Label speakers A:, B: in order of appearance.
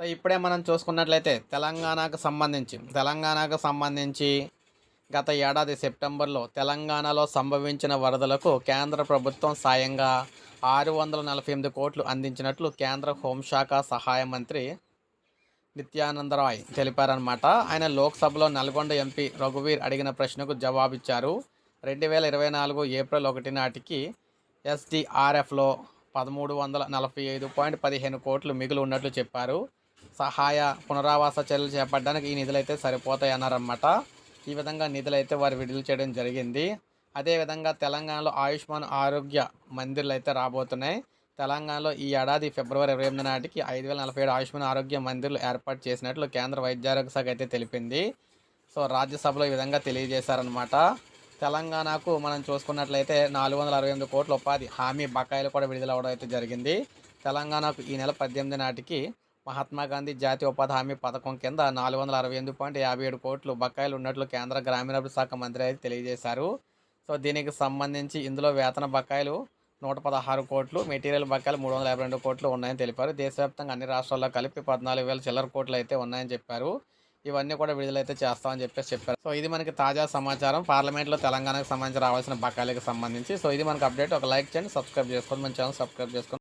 A: So ఇప్పుడే మనం చూసుకున్నట్లయితే తెలంగాణకు సంబంధించి తెలంగాణకు సంబంధించి గత ఏడాది సెప్టెంబర్లో తెలంగాణలో సంభవించిన వరదలకు కేంద్ర ప్రభుత్వం సాయంగా ఆరు వందల నలభై ఎనిమిది కోట్లు అందించినట్లు కేంద్ర హోంశాఖ సహాయ మంత్రి నిత్యానందరాయ్ తెలిపారనమాట ఆయన లోక్సభలో నల్గొండ ఎంపీ రఘువీర్ అడిగిన ప్రశ్నకు జవాబిచ్చారు. రెండు వేల ఇరవై నాలుగు ఏప్రిల్ ఒకటి నాటికి ఎస్డిఆర్ఎఫ్లో పదమూడు వందల నలభై ఐదు పాయింట్ పదిహేను కోట్లు మిగులు ఉన్నట్లు చెప్పారు. సహాయ పునరావాస చర్యలు చేపట్టడానికి ఈ నిధులైతే సరిపోతాయి అన్నారన్నమాట ఈ విధంగా నిధులైతే వారు విడుదల చేయడం జరిగింది. అదేవిధంగా తెలంగాణలో ఆయుష్మాన్ ఆరోగ్య మందిర్లు అయితే రాబోతున్నాయి. తెలంగాణలో ఈ ఏడాది ఫిబ్రవరి ఇరవై ఎనిమిది నాటికి ఐదు వేల నలభై ఏడు ఆయుష్మాన్ ఆరోగ్య మందిర్లు ఏర్పాటు చేసినట్లు కేంద్ర వైద్య ఆరోగ్య శాఖ అయితే తెలిపింది. సో రాజ్యసభలో ఈ విధంగా తెలియజేశారనమాట తెలంగాణకు మనం చూసుకున్నట్లయితే నాలుగు వందల అరవై ఎనిమిది కోట్ల ఉపాధి హామీ బకాయిలు కూడా విడుదల అయితే జరిగింది. తెలంగాణకు ఈ నెల పద్దెనిమిది నాటికి మహాత్మా గాంధీ జాతీయ ఉపాధి హామీ పథకం కింద నాలుగు వందల అరవై ఎనిమిది పాయింట్ యాభై ఏడు కోట్లు బకాయిలు ఉన్నట్లు కేంద్ర గ్రామీణాభివృద్ధి శాఖ మంత్రి అయితే తెలియజేశారు. సో దీనికి సంబంధించి ఇందులో వేతన బకాయిలు నూట పదహారు కోట్లు మెటీరియల్ బకాయిలు మూడు వందల యాభై రెండు కోట్లు ఉన్నాయని తెలిపారు. దేశవ్యాప్తంగా అన్ని రాష్ట్రాల్లో కలిపి పద్నాలుగు వేల చిల్లర కోట్లు అయితే ఉన్నాయని చెప్పారు. ఇవన్నీ కూడా విడుదలైతే చేస్తామని చెప్పేసి చెప్పారు. సో ఇది మనకి తాజా సమాచారం. పార్లమెంట్లో తెలంగాణకు సంబంధించి రావాల్సిన బకాయిలకు సంబంధించి. సో ఇది మనకు అప్డేట్. ఒక లైక్ చేయండి సబ్స్క్రైబ్ చేసుకోండి. మన ఛానల్ సబ్స్క్రైబ్ చేసుకోండి.